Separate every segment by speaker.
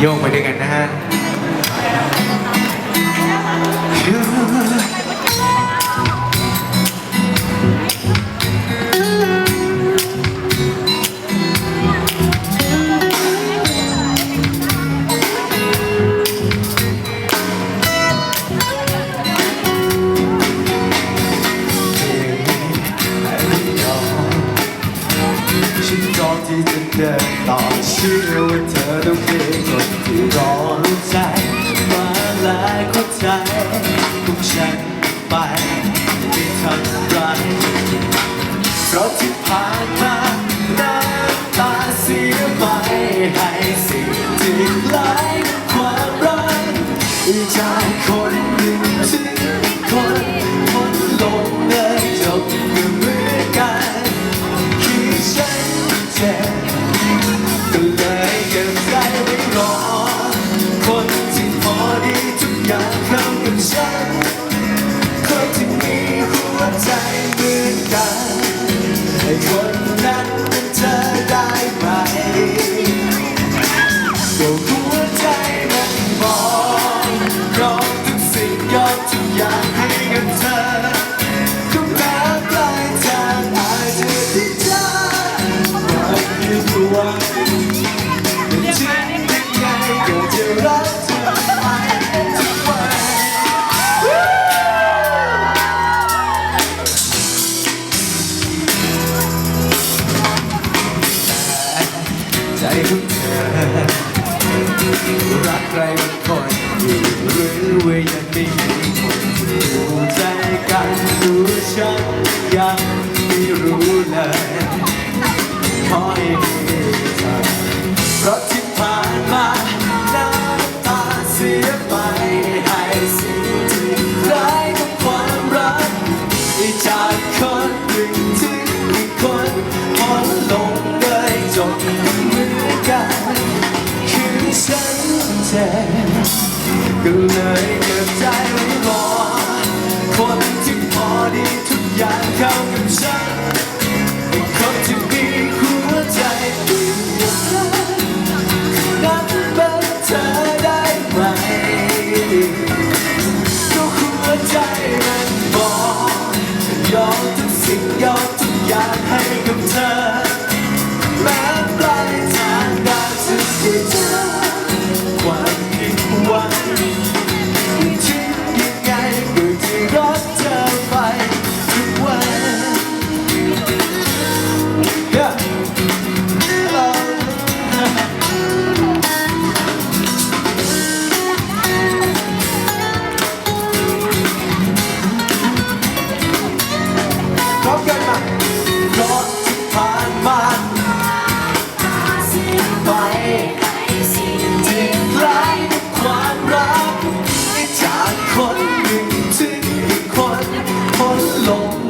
Speaker 1: โยกไปด้วยกันนะฮะ
Speaker 2: ที่จะเดินต่อชื่ว่าเธอ ต้องมีคนที่รอใจมาหลายคนใจ คุรักใครบางคนหรือว่ายังไม่มีคนรู้ใจกันรู้ฉัน ฉันเจ็บก็เลยเกิดใจไม่พอคนที่พอดีทุกอย่างเข้ากับฉันเป็นคที่มีหัวใจดีนั้นเป็นเธอได้ไหมก็หัวใจมันบอกยอมทุกสิ่งยอมทุกอย่างให้กับเธอ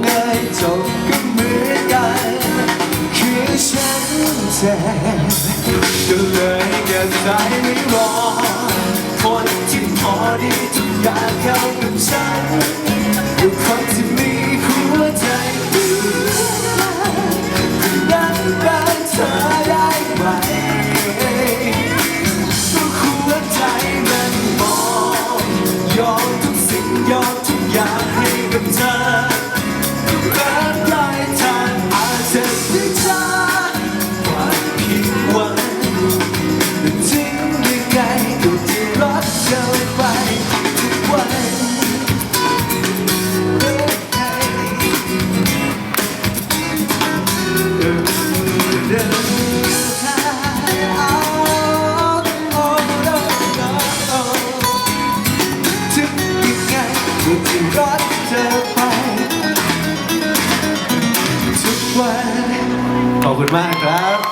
Speaker 2: เอ่จบก็เหมือนกันคือฉันเจ็บก็เลยเก็บใจไม่รอ ขอบคุณมากครับ